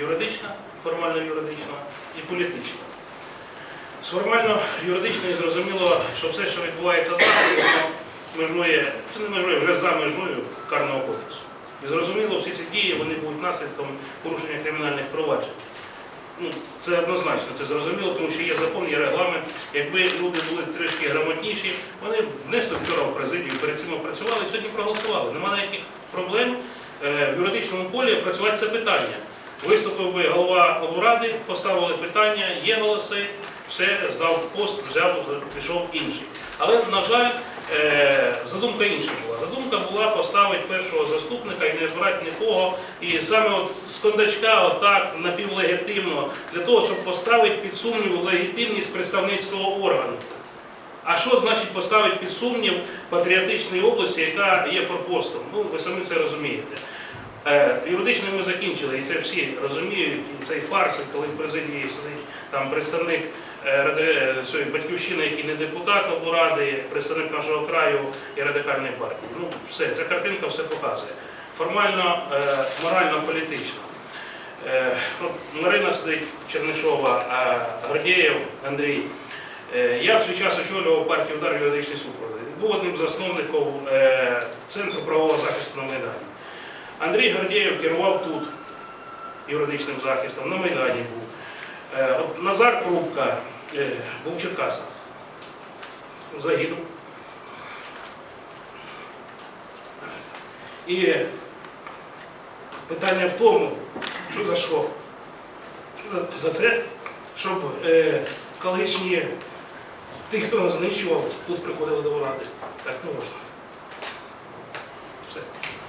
юридична, формально юридична і політична. З формально юридичної зрозуміло, що все, що відбувається зараз, межує, чи не межує, вже за межою карного кодексу. І зрозуміло, всі ці дії вони будуть наслідком порушення кримінальних проваджень. Ну, це однозначно, це зрозуміло, тому що є закон, є регламент. Якби люди були трішки грамотніші, вони внесли вчора в президію, перед цим опрацювали, і сьогодні проголосували. Нема ніяких проблем е, в юридичному полі опрацювати це питання. Виступив би голова облради, поставили питання, є голоси, все, здав пост, взяв, пішов інший. Але, на жаль, е, задумка інша була. Задумка була поставити першого заступника і не брати нікого. І саме от з кондачка, отак, напівлегітимно, для того, щоб поставити під сумнів легітимність представницького органу. А що значить поставити під сумнів патріотичної області, яка є форпостом? Ну, ви самі це розумієте. Е, Юридично ми закінчили, і це всі розуміють, і цей фарс, коли в президії сидить там представник е, цієї батьківщини, який не депутат облради, представник нашого краю і радикальної партії. Ну, все, ця картинка все показує. Формально, е, морально, політично. Е, Марина сидить Чернишова, Гордєєв Андрій. Е, Я в свій час очолював партію удар юридичний супровід. Був одним з засновників е, Центру правового захисту на Майдані. Андрій Гордєєв керував тут юридичним захистом, на Майдані був. Е, Назар Крупка е, був в Черкасах. Загинув. І питання в тому, що за що? За- це, щоб е, колишні, ті, хто нас знищував, тут приходили до влади. Так не можна.